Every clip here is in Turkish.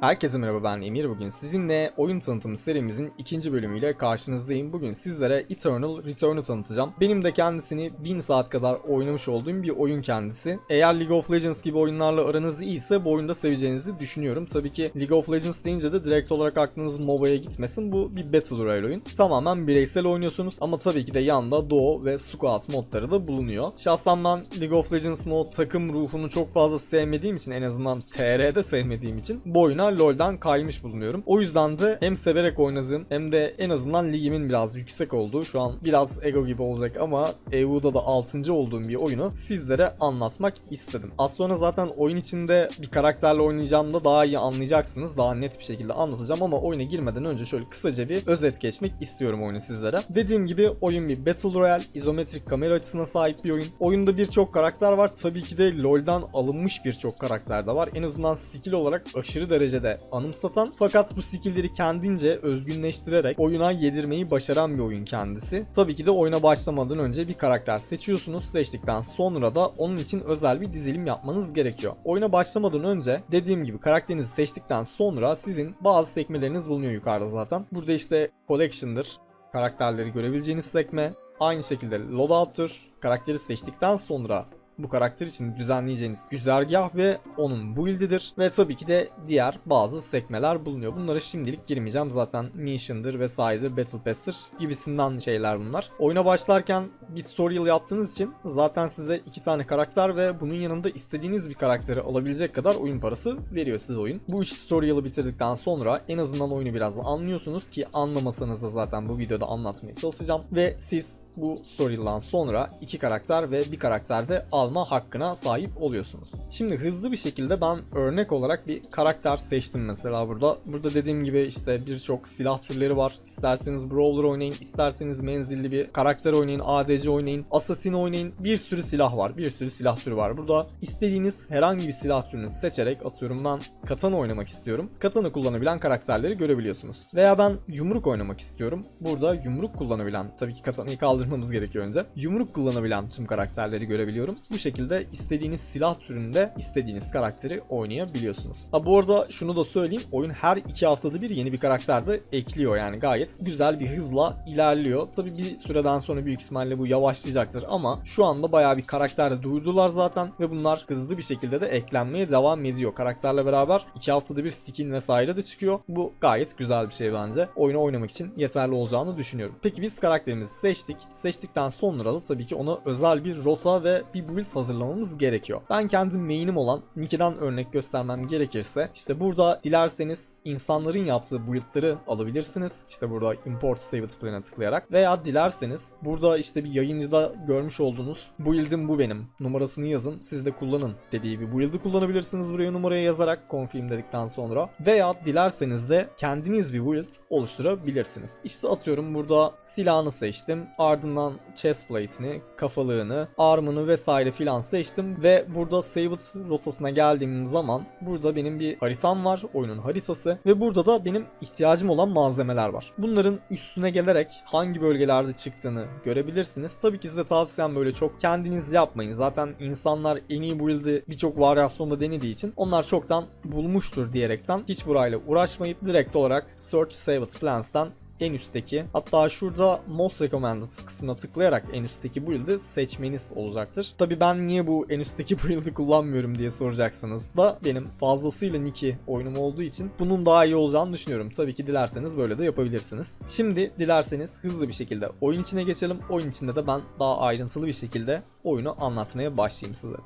Herkese merhaba ben Emir. Bugün sizinle oyun tanıtımı serimizin ikinci bölümüyle karşınızdayım. Bugün sizlere Eternal Return'u tanıtacağım. Benim de kendisini 1000 saat kadar oynamış olduğum bir oyun kendisi. Eğer League of Legends gibi oyunlarla aranız iyiyse bu oyunda seveceğinizi düşünüyorum. Tabii ki League of Legends deyince de direkt olarak aklınız MOBA'ya gitmesin. Bu bir Battle Royale oyun. Tamamen bireysel oynuyorsunuz ama tabii ki de yanında Duo ve Squad modları da bulunuyor. Şahsen ben League of Legends'ın o takım ruhunu çok fazla sevmediğim için en azından TR'de sevmediğim için bu oyuna LoL'den kaymış bulunuyorum. O yüzden de hem severek oynadığım hem de en azından ligimin biraz yüksek olduğu şu an biraz ego gibi olacak ama EU'da da 6. olduğum bir oyunu sizlere anlatmak istedim. Az sonra zaten oyun içinde bir karakterle oynayacağımda daha iyi anlayacaksınız. Daha net bir şekilde anlatacağım ama oyuna girmeden önce şöyle kısaca bir özet geçmek istiyorum oyunu sizlere. Dediğim gibi oyun bir Battle Royale, izometrik kamera açısına sahip bir oyun. Oyunda birçok karakter var. Tabii ki de LoL'dan alınmış birçok karakter de var. En azından skill olarak aşırı derecede anımsatan fakat bu skillleri kendince özgünleştirerek oyuna yedirmeyi başaran bir oyun kendisi. Tabii ki de oyuna başlamadan önce bir karakter seçiyorsunuz. Seçtikten sonra da onun için özel bir dizilim yapmanız gerekiyor. Oyuna başlamadan önce dediğim gibi karakterinizi seçtikten sonra sizin bazı sekmeleriniz bulunuyor yukarıda zaten. Burada işte Collection'dır. Karakterleri görebileceğiniz sekme. Aynı şekilde Loadout'tur. Karakteri seçtikten sonra bu karakter için düzenleyeceğiniz güzergah ve onun build'idir. Ve tabii ki de diğer bazı sekmeler bulunuyor. Bunlara şimdilik girmeyeceğim. Zaten mission'dır vesairedir, battle pass'tir gibisinden şeyler bunlar. Oyuna başlarken bir tutorial yaptığınız için zaten size iki tane karakter ve bunun yanında istediğiniz bir karakteri alabilecek kadar oyun parası veriyor size oyun. Bu üç tutorial'ı bitirdikten sonra en azından oyunu biraz anlıyorsunuz ki anlamasanız da zaten bu videoda anlatmaya çalışacağım. Ve siz bu tutorial'dan sonra iki karakter ve bir karakter de alma hakkına sahip oluyorsunuz. Şimdi hızlı bir şekilde ben örnek olarak bir karakter seçtim mesela burada. Burada dediğim gibi işte birçok silah türleri var. İsterseniz brawler oynayın, isterseniz menzilli bir karakter oynayın, ADC oynayın, assassin oynayın. Bir sürü silah var, bir sürü silah türü var. Burada istediğiniz herhangi bir silah türünü seçerek atıyorum ben katana oynamak istiyorum. Katana kullanabilen karakterleri görebiliyorsunuz. Veya ben yumruk oynamak istiyorum. Burada yumruk kullanabilen, tabii ki katanayı kaldırmamız gerekiyor önce. Yumruk kullanabilen tüm karakterleri görebiliyorum. Bu şekilde istediğiniz silah türünde istediğiniz karakteri oynayabiliyorsunuz. Ha bu arada şunu da söyleyeyim. Oyun her iki haftada bir yeni bir karakter de ekliyor yani gayet güzel bir hızla ilerliyor. Tabi bir süreden sonra büyük ihtimalle bu yavaşlayacaktır ama şu anda bayağı bir karakter de duyurdular zaten ve bunlar hızlı bir şekilde de eklenmeye devam ediyor. Karakterle beraber iki haftada bir skin vesaire de çıkıyor. Bu gayet güzel bir şey bence. Oyunu oynamak için yeterli olacağını düşünüyorum. Peki biz karakterimizi seçtik. Seçtikten sonra da tabii ki ona özel bir rota ve bir build hazırlamamız gerekiyor. Ben kendi main'im olan Niki'den örnek göstermem gerekirse işte burada dilerseniz insanların yaptığı build'ları alabilirsiniz. İşte burada import saved plan'a tıklayarak veya dilerseniz burada işte bir yayıncıda görmüş olduğunuz build'im bu benim numarasını yazın siz de kullanın dediği bir build'i kullanabilirsiniz buraya numaraya yazarak confirm dedikten sonra veya dilerseniz de kendiniz bir build oluşturabilirsiniz. İşte atıyorum burada silahını seçtim ardından chest plate'ini, kafalığını, armını vesaire filan seçtim ve burada saved rotasına geldiğim zaman burada benim bir haritam var, oyunun haritası ve burada da benim ihtiyacım olan malzemeler var. Bunların üstüne gelerek hangi bölgelerde çıktığını görebilirsiniz. Tabii ki size tavsiyem böyle çok kendiniz yapmayın. Zaten insanlar en iyi build'i birçok varyasyonda denediği için onlar çoktan bulmuştur diyerekten hiç burayla uğraşmayıp direkt olarak Search Saved Plans'tan en üstteki hatta şurada Most Recommended kısmına tıklayarak en üstteki build'i seçmeniz olacaktır. Tabi ben niye bu en üstteki build'i kullanmıyorum diye soracaksanız da benim fazlasıyla Niki oyunum olduğu için bunun daha iyi olacağını düşünüyorum. Tabii ki dilerseniz böyle de yapabilirsiniz. Şimdi dilerseniz hızlı bir şekilde oyun içine geçelim. Oyun içinde de ben daha ayrıntılı bir şekilde oyunu anlatmaya başlayayım size.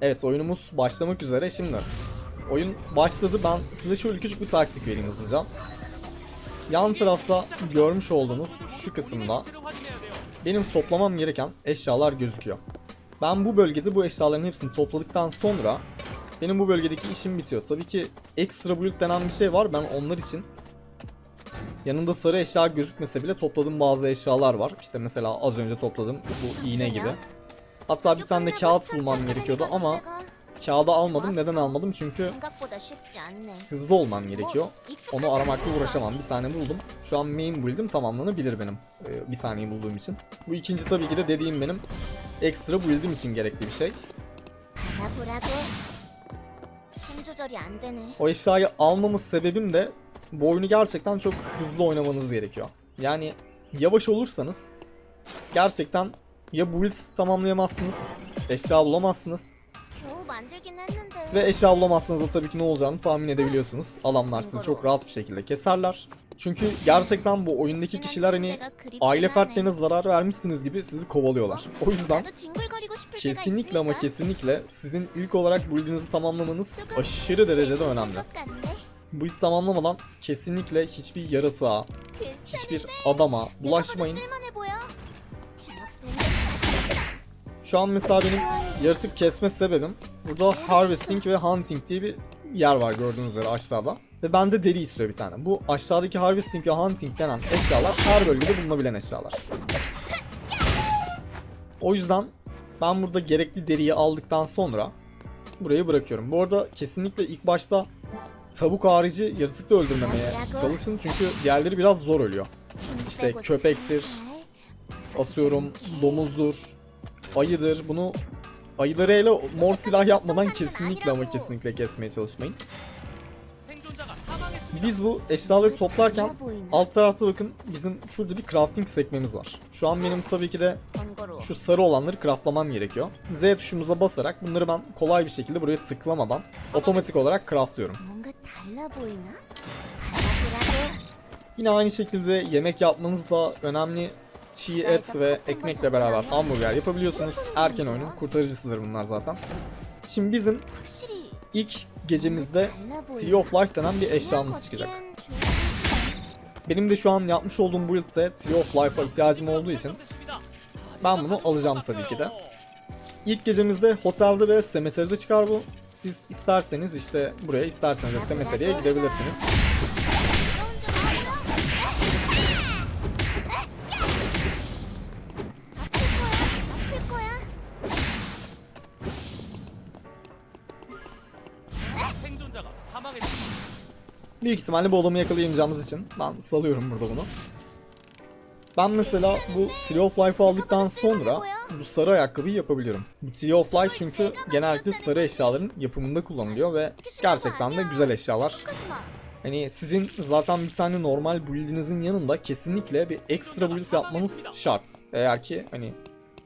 Evet oyunumuz başlamak üzere şimdi. Oyun başladı. Ben size şöyle küçük bir taktik vereyim hızlıca. Yan tarafta görmüş olduğunuz şu kısımda benim toplamam gereken eşyalar gözüküyor. Ben bu bölgede bu eşyaların hepsini topladıktan sonra benim bu bölgedeki işim bitiyor. Tabii ki ekstra build denen bir şey var. Ben onlar için yanında sarı eşya gözükmese bile topladığım bazı eşyalar var. İşte mesela az önce topladığım bu iğne gibi. Hatta bir tane de kağıt bulmam gerekiyordu ama Kağıda almadım. Neden almadım? Çünkü hızlı olmam gerekiyor. Onu aramakla uğraşamam. Bir tane buldum. Şu an main build'im tamamlanabilir benim. E, bir taneyi bulduğum için. Bu ikinci tabii ki de dediğim benim ekstra build'im için gerekli bir şey. O eşyayı almamız sebebim de bu oyunu gerçekten çok hızlı oynamanız gerekiyor. Yani yavaş olursanız gerçekten ya build tamamlayamazsınız, eşya bulamazsınız 만들긴 했는데. ve eşya bulamazsınız da tabii ki ne olacağını tahmin edebiliyorsunuz. Adamlar sizi çok rahat bir şekilde keserler. Çünkü gerçekten bu oyundaki kişiler hani aile fertlerine zarar vermişsiniz gibi sizi kovalıyorlar. O yüzden 나도 뒹굴거리고 싶을 때가 kesinlikle ama 있으니까. kesinlikle sizin ilk olarak build'inizi tamamlamanız aşırı derecede önemli. 것 같네. Build tamamlamadan kesinlikle hiçbir yaratığa, hiçbir 괜찮은데? adama 내가 bulaşmayın. 봐도 쓸만해 보여. 중학생들 자신 Şu an mesela benim yaratık kesme sebebim burada harvesting ve hunting diye bir yer var gördüğünüz üzere aşağıda. Ve bende deri istiyor bir tane. Bu aşağıdaki harvesting ve hunting denen eşyalar her bölgede bulunabilen eşyalar. O yüzden ben burada gerekli deriyi aldıktan sonra burayı bırakıyorum. Bu arada kesinlikle ilk başta tavuk harici yaratık öldürmemeye çalışın çünkü diğerleri biraz zor ölüyor. İşte köpektir, Asıyorum domuzdur, ayıdır. Bunu Ayılarıyla mor silah yapmadan kesinlikle ama kesinlikle kesmeye çalışmayın. Biz bu eşyaları toplarken alt tarafta bakın bizim şurada bir crafting sekmemiz var. Şu an benim tabii ki de şu sarı olanları craftlamam gerekiyor. Z tuşumuza basarak bunları ben kolay bir şekilde buraya tıklamadan otomatik olarak craftlıyorum. Yine aynı şekilde yemek yapmanız da önemli çiğ et ve ekmekle beraber hamburger yapabiliyorsunuz. Erken oyunun kurtarıcısıdır bunlar zaten. Şimdi bizim ilk gecemizde Tree of Life denen bir eşyamız çıkacak. Benim de şu an yapmış olduğum bu build'de Tree of Life'a ihtiyacım olduğu için ben bunu alacağım tabii ki de. İlk gecemizde otelde ve semeteride çıkar bu. Siz isterseniz işte buraya isterseniz de semeteriye gidebilirsiniz. Büyük ihtimalle bu adamı yakalayamayacağımız için ben salıyorum burada bunu. Ben mesela bu Tree of Life'ı aldıktan sonra bu sarı ayakkabıyı yapabiliyorum. Bu Tree of Life çünkü genellikle sarı eşyaların yapımında kullanılıyor ve gerçekten de güzel eşyalar. Hani sizin zaten bir tane normal build'inizin yanında kesinlikle bir ekstra build yapmanız şart. Eğer ki hani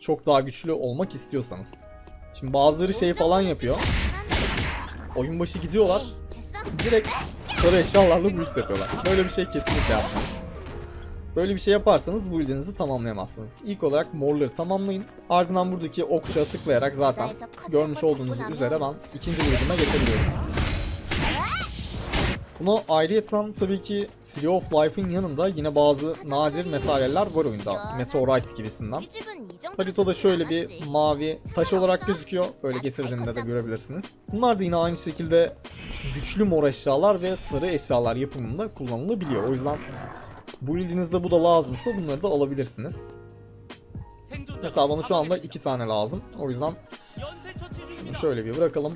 çok daha güçlü olmak istiyorsanız. Şimdi bazıları şey falan yapıyor. Oyun başı gidiyorlar. Direkt sarı eşyalarla build yapıyorlar. Böyle bir şey kesinlikle yapmayın. Böyle bir şey yaparsanız build'inizi tamamlayamazsınız. İlk olarak morları tamamlayın. Ardından buradaki okçuya tıklayarak zaten görmüş olduğunuz üzere ben ikinci build'ime geçebiliyorum. Buna ayrıyeten tabii ki Tree of Life'ın yanında yine bazı nadir materyaller var oyunda. Meteorite gibisinden. Haritada şöyle bir mavi taş olarak gözüküyor. Böyle getirdiğinde de görebilirsiniz. Bunlar da yine aynı şekilde güçlü mor eşyalar ve sarı eşyalar yapımında kullanılabiliyor. O yüzden bu build'inizde bu da lazımsa bunları da alabilirsiniz. Mesela bana şu anda iki tane lazım. O yüzden şunu şöyle bir bırakalım.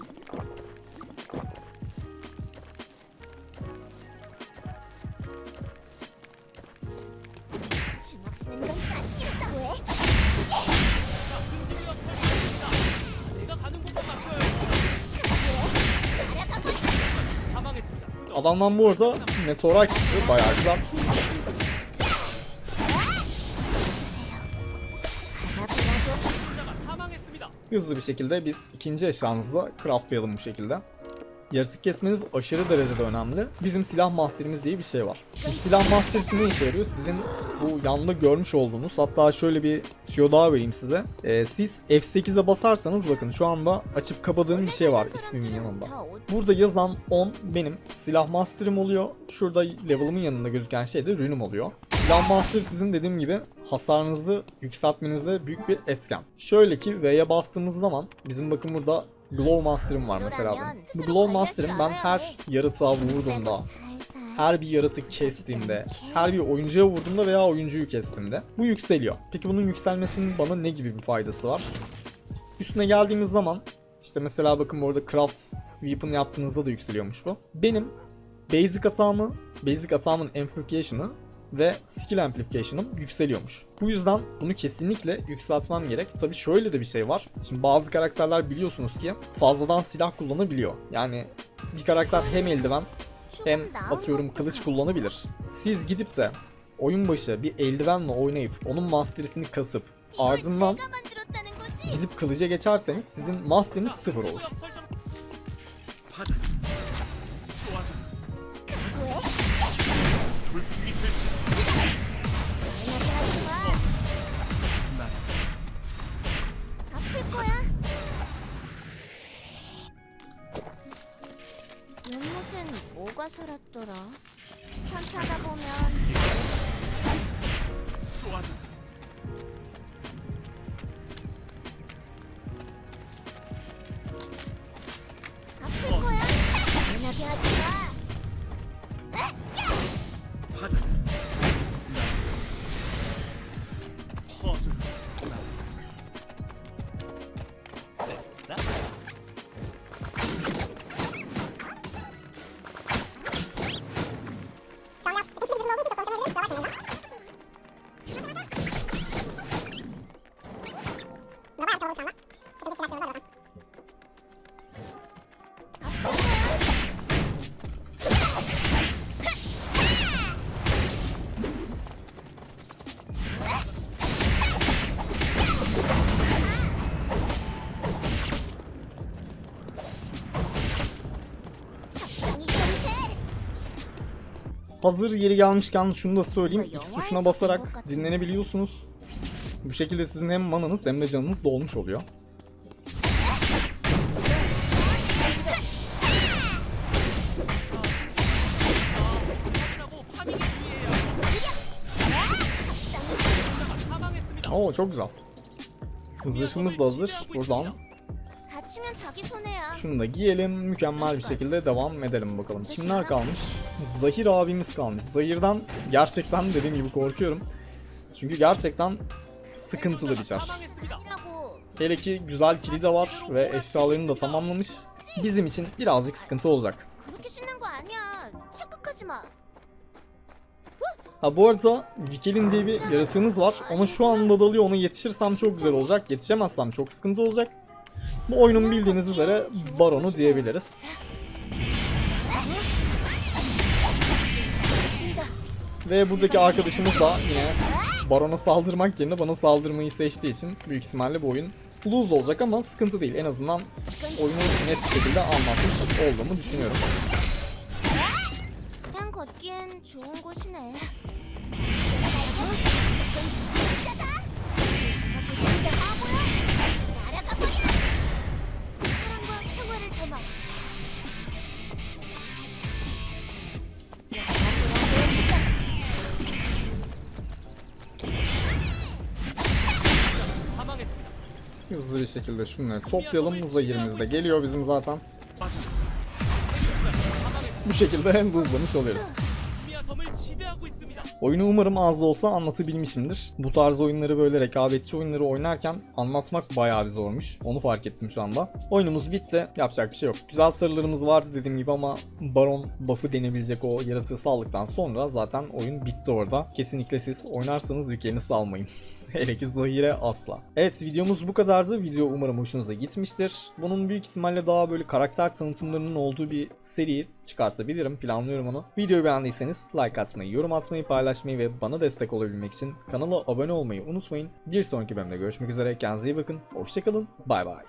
Adamdan bu arada meteorak çıktı. Bayağı güzel. Hızlı bir şekilde biz ikinci eşyamızı da craftlayalım bu şekilde. Yaratık kesmeniz aşırı derecede önemli. Bizim silah masterimiz diye bir şey var. Bu silah masterisi ne işe yarıyor? Sizin bu yanda görmüş olduğunuz hatta şöyle bir tüyo daha vereyim size. Ee, siz F8'e basarsanız bakın şu anda açıp kapadığım bir şey var ismimin yanında. Burada yazan 10 benim silah master'ım oluyor. Şurada level'ımın yanında gözüken şey de rune'um oluyor. Silah master sizin dediğim gibi hasarınızı yükseltmenizde büyük bir etken. Şöyle ki V'ye bastığımız zaman bizim bakın burada Glow Master'ım var mesela. benim. Bu Glow Master'ım ben her yaratığa vurduğumda, her bir yaratık kestiğimde, her bir oyuncuya vurduğumda veya oyuncuyu kestiğimde bu yükseliyor. Peki bunun yükselmesinin bana ne gibi bir faydası var? Üstüne geldiğimiz zaman işte mesela bakın burada craft weapon yaptığınızda da yükseliyormuş bu. Benim basic atağımı, basic atağımın amplification'ı ve skill amplification'ım yükseliyormuş. Bu yüzden bunu kesinlikle yükseltmem gerek. Tabi şöyle de bir şey var. Şimdi bazı karakterler biliyorsunuz ki fazladan silah kullanabiliyor. Yani bir karakter hem eldiven hem atıyorum kılıç kullanabilir. Siz gidip de oyun başı bir eldivenle oynayıp onun masterisini kasıp ardından gidip kılıca geçerseniz sizin masteriniz sıfır olur. 뭐더라? Hazır yeri gelmişken şunu da söyleyeyim. X tuşuna basarak dinlenebiliyorsunuz. Bu şekilde sizin hem mananız hem de canınız dolmuş oluyor. çok güzel. Hızlaşımız da hazır. Buradan şunu da giyelim. Mükemmel bir şekilde devam edelim bakalım. Kimler kalmış? Zahir abimiz kalmış. Zahir'den gerçekten dediğim gibi korkuyorum. Çünkü gerçekten sıkıntılı bir çar. Hele ki güzel kili de var ve eşyalarını da tamamlamış. Bizim için birazcık sıkıntı olacak. Ha bu arada Vikelin diye bir yaratığımız var. Ona şu anda dalıyor. Ona yetişirsem çok güzel olacak. Yetişemezsem çok sıkıntı olacak. Bu oyunun bildiğiniz üzere Baron'u diyebiliriz. Ve buradaki arkadaşımız da yine Baron'a saldırmak yerine bana saldırmayı seçtiği için büyük ihtimalle bu oyun lose olacak ama sıkıntı değil. En azından oyunu net bir şekilde anlatmış olduğumu düşünüyorum. şekilde şunları toplayalım. Zahirimiz de geliyor bizim zaten. Bu şekilde hem buzlamış oluyoruz. Oyunu umarım az da olsa anlatabilmişimdir. Bu tarz oyunları böyle rekabetçi oyunları oynarken anlatmak bayağı bir zormuş. Onu fark ettim şu anda. Oyunumuz bitti. Yapacak bir şey yok. Güzel sırlarımız vardı dediğim gibi ama Baron buff'ı denebilecek o yaratığı saldıktan sonra zaten oyun bitti orada. Kesinlikle siz oynarsanız yüklerini salmayın. Hele ki Zahir'e asla. Evet videomuz bu kadardı. Video umarım hoşunuza gitmiştir. Bunun büyük ihtimalle daha böyle karakter tanıtımlarının olduğu bir seri çıkartabilirim. Planlıyorum onu. Videoyu beğendiyseniz like atmayı, yorum atmayı, paylaşmayı ve bana destek olabilmek için kanala abone olmayı unutmayın. Bir sonraki bölümde görüşmek üzere. Kendinize iyi bakın. Hoşçakalın. Bay bay.